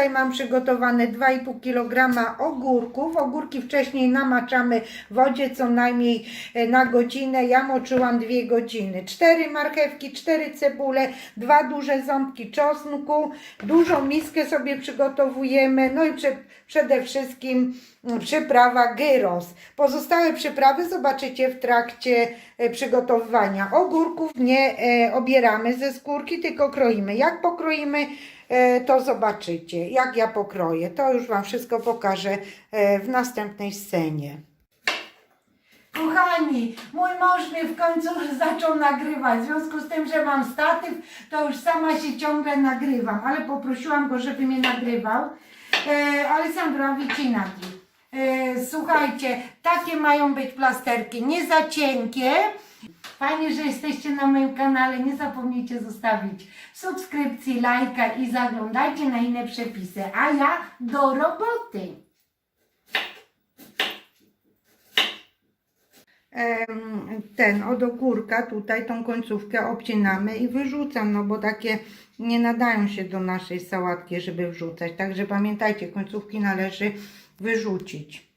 tutaj mam przygotowane 2,5 kg ogórków. Ogórki wcześniej namaczamy w wodzie co najmniej e, na godzinę. Ja moczyłam 2 godziny. 4 marchewki, 4 cebule, dwa duże ząbki czosnku, dużą miskę sobie przygotowujemy. No i prze, przede wszystkim mm, przyprawa gyros. Pozostałe przyprawy zobaczycie w trakcie e, przygotowywania. Ogórków nie e, obieramy ze skórki, tylko kroimy. Jak pokroimy, to zobaczycie. Jak ja pokroję, to już Wam wszystko pokażę e, w następnej scenie. Kochani, mój mąż mnie w końcu zaczął nagrywać. W związku z tym, że mam statyw, to już sama się ciągle nagrywam, ale poprosiłam go, żeby mnie nagrywał. E, Alessandro Vicinati. E, słuchajcie, takie mają być plasterki, nie za cienkie. Fajnie, że jesteście na moim kanale. Nie zapomnijcie zostawić subskrypcji, lajka i zaglądajcie na inne przepisy. A ja do roboty. Ten od ogórka tutaj tą końcówkę obcinamy i wyrzucam, no bo takie nie nadają się do naszej sałatki, żeby wrzucać. Także pamiętajcie, końcówki należy wyrzucić.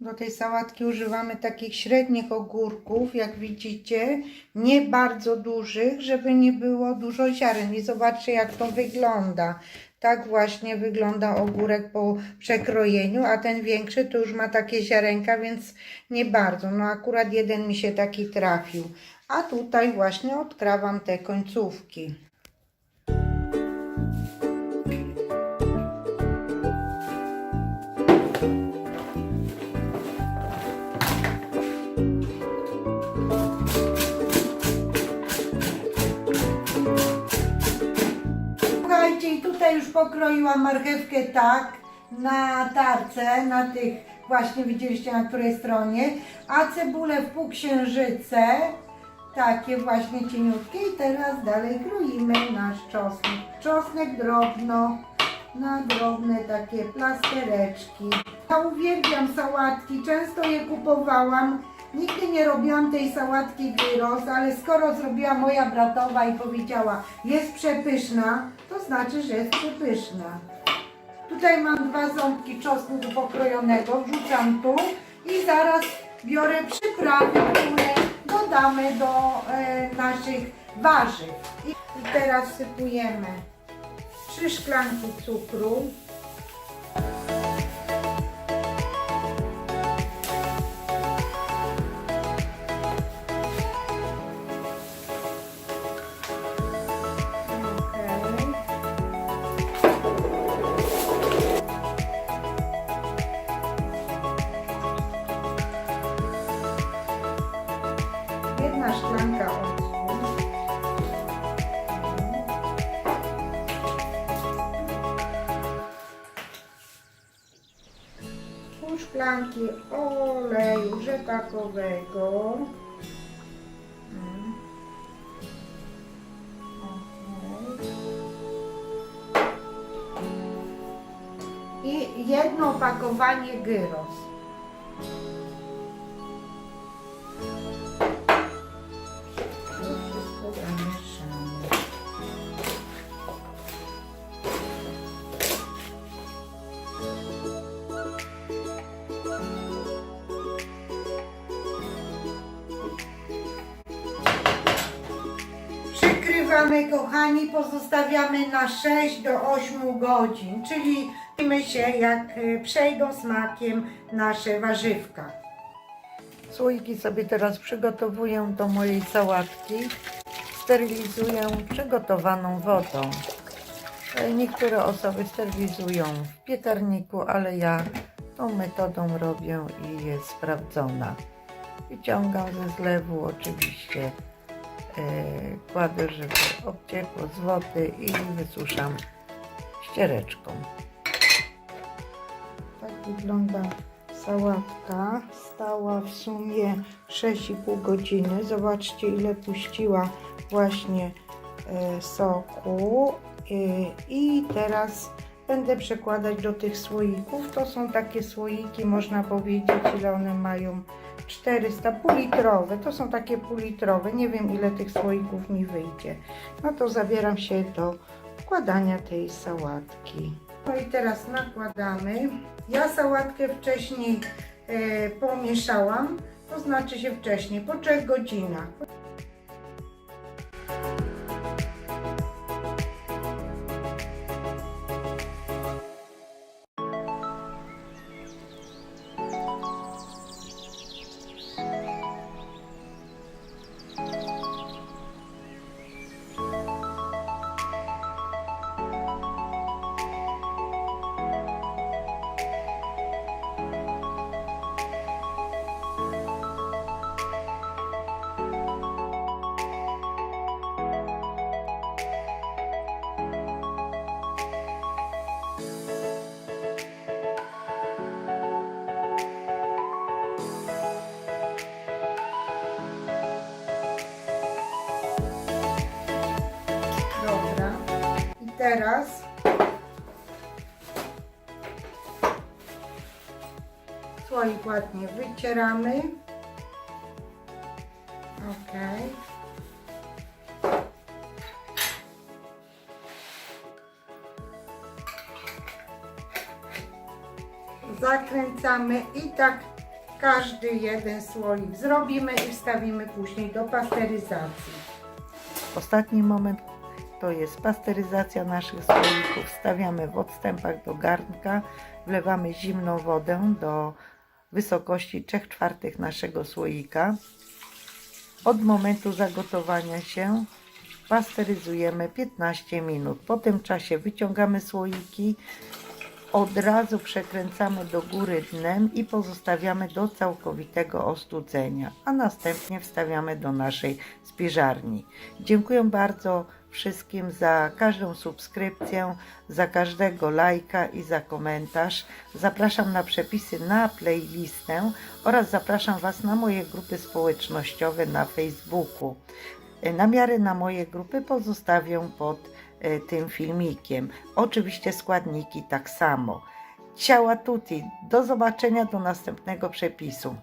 Do tej sałatki używamy takich średnich ogórków, jak widzicie, nie bardzo dużych, żeby nie było dużo ziaren. I zobaczcie, jak to wygląda. Tak właśnie wygląda ogórek po przekrojeniu, a ten większy to już ma takie ziarenka, więc nie bardzo. No akurat jeden mi się taki trafił. A tutaj właśnie odkrawam te końcówki. Już pokroiłam marchewkę tak, na tarce, na tych właśnie widzieliście na której stronie, a cebulę w półksiężyce, takie właśnie cieniutkie i teraz dalej kroimy nasz czosnek. Czosnek drobno, na drobne takie plastereczki. Ja uwielbiam sałatki, często je kupowałam. Nigdy nie robiłam tej sałatki gyros, ale skoro zrobiła moja bratowa i powiedziała, jest przepyszna, to znaczy, że jest przepyszna. Tutaj mam dwa ząbki czosnku pokrojonego, wrzucam tu i zaraz biorę przyprawy, które dodamy do e, naszych warzyw. I, teraz sypujemy trzy szklanki cukru. Jedna szklanka. Pół szklanki oleju rzepakowego. I jedno opakowanie gyros. Przykrywamy, kochani, pozostawiamy na 6 do 8 godzin, czyli widzimy się, jak y, przejdą smakiem nasze warzywka. Słoiki sobie teraz przygotowuję do mojej sałatki. Sterylizuję przygotowaną wodą. E, Niektóre osoby sterylizują w piekarniku, ale ja tą metodą robię i jest sprawdzona. Wyciągam ze zlewu oczywiście, kładę, żeby obciekło z wody i wysuszam ściereczką. Tak wygląda sałatka. Stała w sumie 6,5 godziny. Zobaczcie ile puściła właśnie e, soku. E, I teraz będę przekładać do tych słoików. To są takie słoiki, można powiedzieć, ile one mają. 400 półlitrowe, to są takie półlitrowe, nie wiem ile tych słoików mi wyjdzie. No to zabieram się do wkładania tej sałatki. No i teraz nakładamy. Ja sałatkę wcześniej e, pomieszałam, to znaczy się wcześniej, po 3 godzinach. Teraz słoik ładnie wycieramy. Ok. Zakręcamy i tak każdy jeden słoik zrobimy i wstawimy później do pasteryzacji. Ostatni moment to jest pasteryzacja naszych słoików. Stawiamy w odstępach do garnka, wlewamy zimną wodę do wysokości 3 czwartych naszego słoika. Od momentu zagotowania się pasteryzujemy 15 minut. Po tym czasie wyciągamy słoiki, od razu przekręcamy do góry dnem i pozostawiamy do całkowitego ostudzenia, a następnie wstawiamy do naszej spiżarni. Dziękuję bardzo wszystkim za każdą subskrypcję, za każdego lajka i za komentarz. Zapraszam na przepisy na playlistę oraz zapraszam Was na moje grupy społecznościowe na Facebooku. Namiary na moje grupy pozostawię pod e, tym filmikiem. Oczywiście składniki tak samo. Ciała tutti. Do zobaczenia do następnego przepisu.